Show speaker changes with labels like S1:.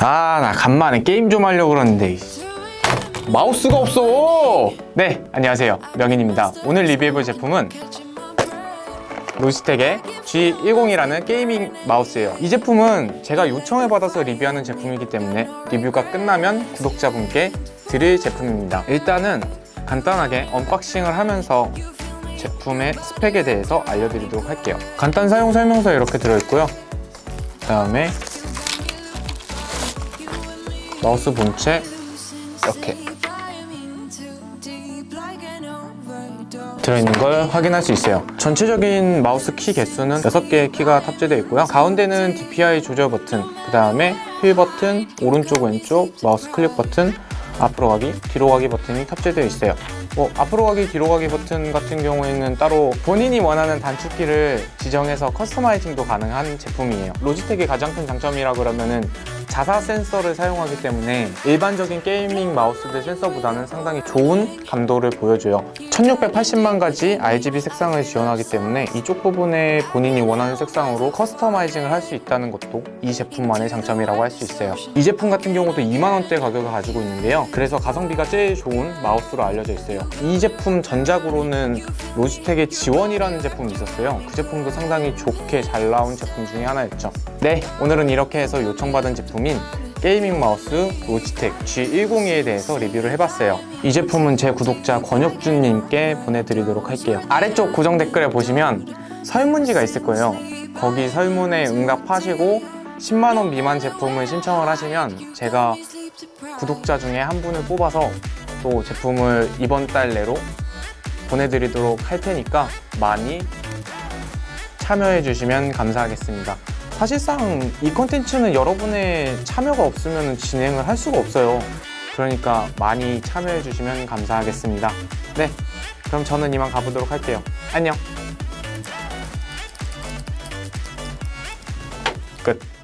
S1: 아, 나 간만에 게임 좀 하려고 그러는데. 마우스가 없어! 네, 안녕하세요. 명인입니다. 오늘 리뷰해볼 제품은 로지텍의 G10이라는 게이밍 마우스예요. 이 제품은 제가 요청을 받아서 리뷰하는 제품이기 때문에 리뷰가 끝나면 구독자분께 드릴 제품입니다. 일단은 간단하게 언박싱을 하면서 제품의 스펙에 대해서 알려드리도록 할게요. 간단 사용 설명서 이렇게 들어있고요. 그 다음에 마우스 본체 이렇게 들어있는 걸 확인할 수 있어요. 전체적인 마우스 키 개수는 6개의 키가 탑재되어 있고요. 가운데는 DPI 조절 버튼, 그 다음에 휠 버튼, 오른쪽 왼쪽 마우스 클릭 버튼, 앞으로 가기, 뒤로 가기 버튼이 탑재되어 있어요. 뭐 앞으로 가기, 뒤로 가기 버튼 같은 경우에는 따로 본인이 원하는 단축키를 지정해서 커스터마이징도 가능한 제품이에요. 로지텍의 가장 큰 장점이라 그러면은 자사 센서를 사용하기 때문에 일반적인 게이밍 마우스들 센서보다는 상당히 좋은 감도를 보여줘요. 1680만 가지 RGB 색상을 지원하기 때문에 이쪽 부분에 본인이 원하는 색상으로 커스터마이징을 할 수 있다는 것도 이 제품만의 장점이라고 할 수 있어요. 이 제품 같은 경우도 2만 원대 가격을 가지고 있는데요. 그래서 가성비가 제일 좋은 마우스로 알려져 있어요. 이 제품 전작으로는 로지텍의 지원이라는 제품이 있었어요. 그 제품도 상당히 좋게 잘 나온 제품 중에 하나였죠. 네, 오늘은 이렇게 해서 요청받은 제품인 게이밍 마우스 로지텍 G102에 대해서 리뷰를 해봤어요. 이 제품은 제 구독자 권혁준님께 보내드리도록 할게요. 아래쪽 고정 댓글에 보시면 설문지가 있을 거예요. 거기 설문에 응답하시고 10만원 미만 제품을 신청을 하시면 제가 구독자 중에 한 분을 뽑아서 또 제품을 이번 달 내로 보내드리도록 할 테니까 많이 참여해 주시면 감사하겠습니다. 사실상 이 컨텐츠는 여러분의 참여가 없으면 진행을 할 수가 없어요. 그러니까 많이 참여해 주시면 감사하겠습니다. 네, 그럼 저는 이만 가보도록 할게요. 안녕. 끝.